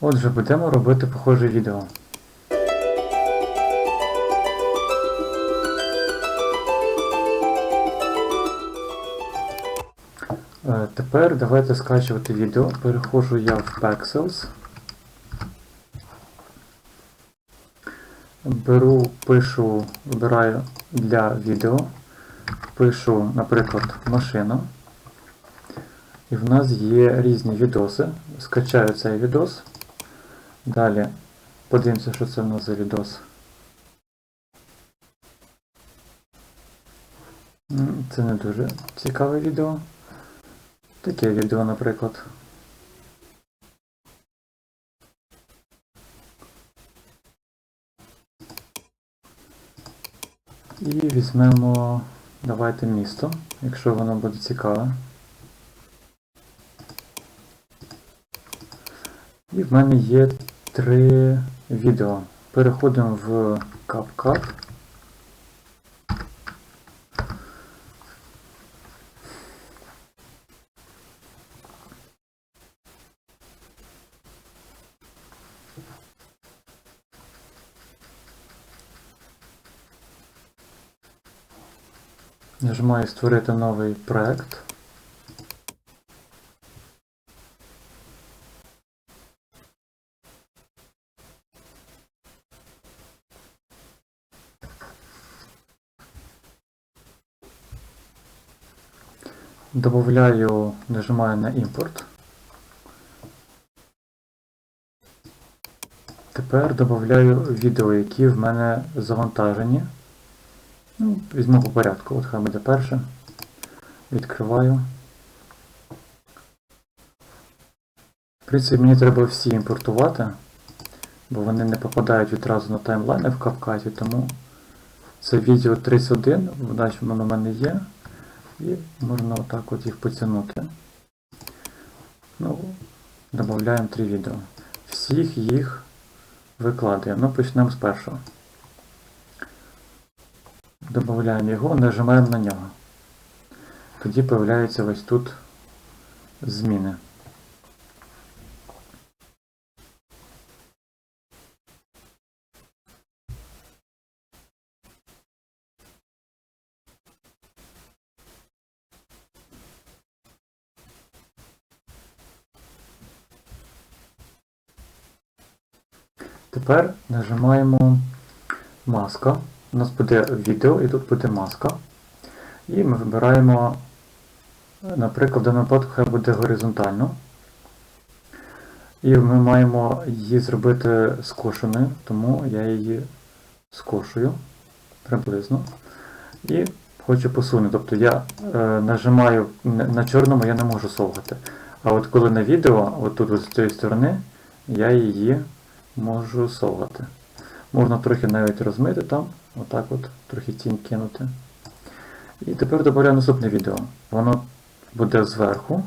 Отже, будемо робити похоже відео. Е, Тепер давайте скачувати відео. Переходжу я в Pexels. Беру, пишу, вибираю для відео. Пишу, наприклад, машина. І в нас є різні відоси. Скачаю цей відос. Далі подивимося, що це в нас за відос. Це не дуже цікаве відео. Таке відео, наприклад. І візьмемо, давайте місто, якщо воно буде цікаве. І в мене є три відео. Переходимо в CapCut. Нажимаю створити новий проект. Добавляю, нажимаю на імпорт. Тепер додаю відео, які в мене завантажені. Ну, візьму по порядку. От хай буде перше. Відкриваю. В принципі, мені треба всі імпортувати, бо вони не попадають відразу на таймлайни в капкаті, тому це відео 31, значить воно в мене є. І можна отак от їх потягнути. Ну, додаємо три відео. Всіх їх викладаємо. Ну, почнемо з першого. Додаємо його, нажимаємо на нього. Тоді з'являються ось тут зміни. Тепер нажимаємо маска. У нас буде відео і тут буде маска. І ми вибираємо, наприклад, в даному випадку хай буде горизонтально. І ми маємо її зробити скошеною, тому я її скошую приблизно. І хочу посунути. Тобто я е, нажимаю на чорному, я не можу совгати. А от коли на відео, от тут от з цієї сторони, я її можу совгати. Можна трохи навіть розмити там, отак от, трохи тінь кинути. І тепер додаю наступне відео. Воно буде зверху.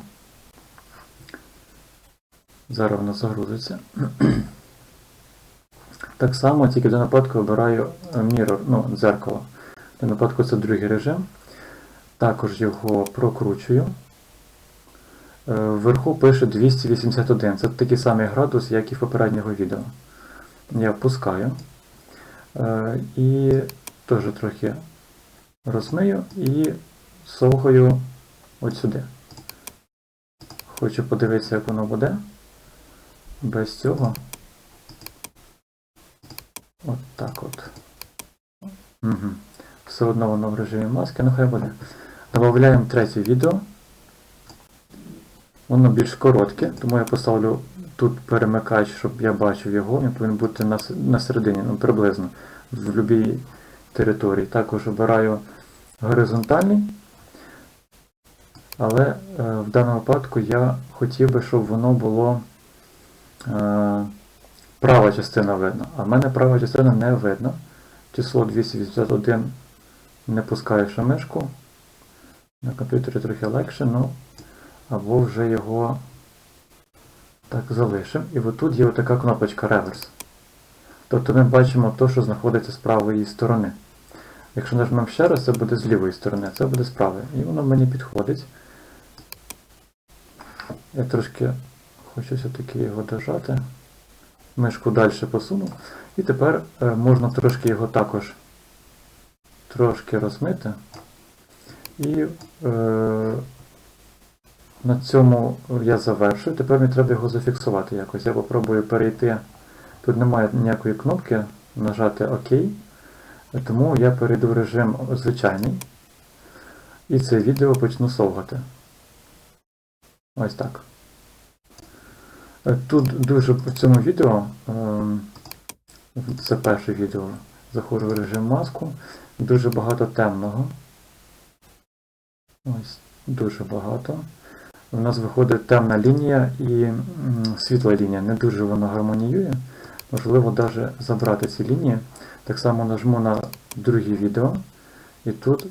Зараз воно загрузиться. Так само, тільки до нападку вибираю mirror, ну, дзеркало. До нападку це другий режим. Також його прокручую. Е, Вверху пише 281. Це такий самий градус, як і в попереднього відео. Я впускаю. Е, І теж трохи розмию і совгаю от сюди. Хочу подивитися, як воно буде. Без цього. От так от. Угу. Все одно воно в режимі маски, ну хай буде. Добавляємо третє відео. Воно більш коротке, тому я поставлю тут перемикач, щоб я бачив його. Він повинен бути на, середині, ну приблизно, в будь-якій території. Також обираю горизонтальний. Але е, в даному випадку я хотів би, щоб воно було е, права частина видно. А в мене права частина не видно. Число 281 не пускаєш на мишку. На комп'ютері трохи легше, ну або вже його так залишимо. І отут є отака кнопочка реверс. Тобто ми бачимо те, що знаходиться з правої сторони. Якщо нажмемо ще раз, це буде з лівої сторони, це буде з правої. І воно мені підходить. Я трошки хочу все-таки його дожати. мишку далі посунув. І тепер е, можна трошки його також трошки розмити. І е, на цьому я завершую. Тепер мені треба його зафіксувати якось. Я попробую перейти. Тут немає ніякої кнопки, нажати ОК. Тому я перейду в режим звичайний. І це відео почну совгати. Ось так. Тут дуже в цьому відео, ем, це перше відео, заходжу в режим маску, дуже багато темного. Ось, дуже багато. У нас виходить темна лінія і світла лінія. Не дуже воно гармоніює. Можливо, навіть забрати ці лінії. Так само нажму на друге відео. І тут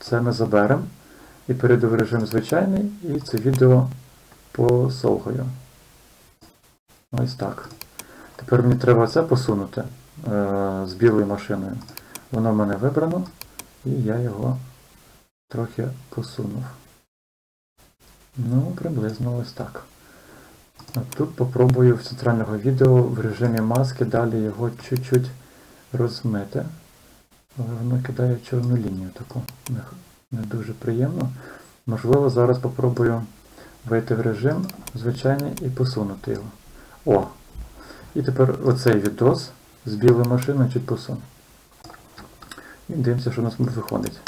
це ми заберемо. І перейду в режим звичайний, і це відео посовгаю. Ось так. Тепер мені треба це посунути е, з білою машиною. Воно в мене вибрано, і я його трохи посунув. Ну, приблизно ось так. А тут попробую в центрального відео в режимі маски далі його чуть-чуть розмити. Але воно кидає чорну лінію таку. Не, дуже приємно. Можливо, зараз попробую вийти в режим звичайний і посунути його. О! І тепер оцей відос з білою машиною чуть посуну. І дивимося, що у нас виходить.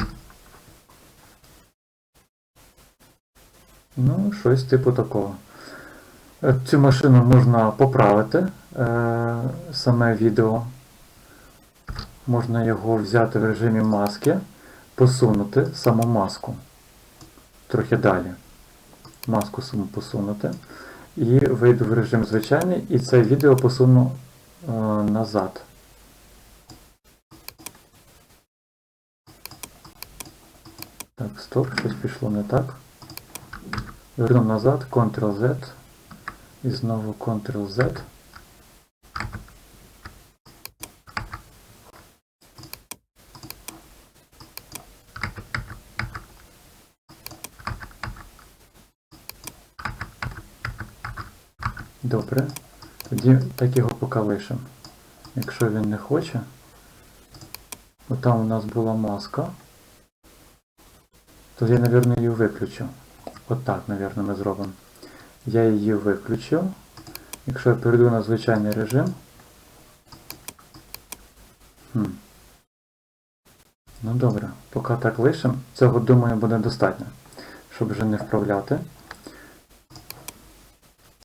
Ну, щось типу такого. Е, Цю машину можна поправити, е, саме відео. Можна його взяти в режимі маски, посунути саму маску. Трохи далі. Маску саму посунути. І вийду в режим звичайний, і це відео посуну е, назад. Так, стоп, щось пішло не так. Верну назад, Ctrl-Z. І знову Ctrl-Z. Добре. Тоді так його поки лишимо. Якщо він не хоче. Бо там у нас була маска. То я, мабуть, її виключу. Отак, мабуть, ми зробимо. Я її виключив. Якщо я перейду на звичайний режим. Хм. Ну добре, поки так лишимо. Цього, думаю, буде достатньо, щоб вже не вправляти.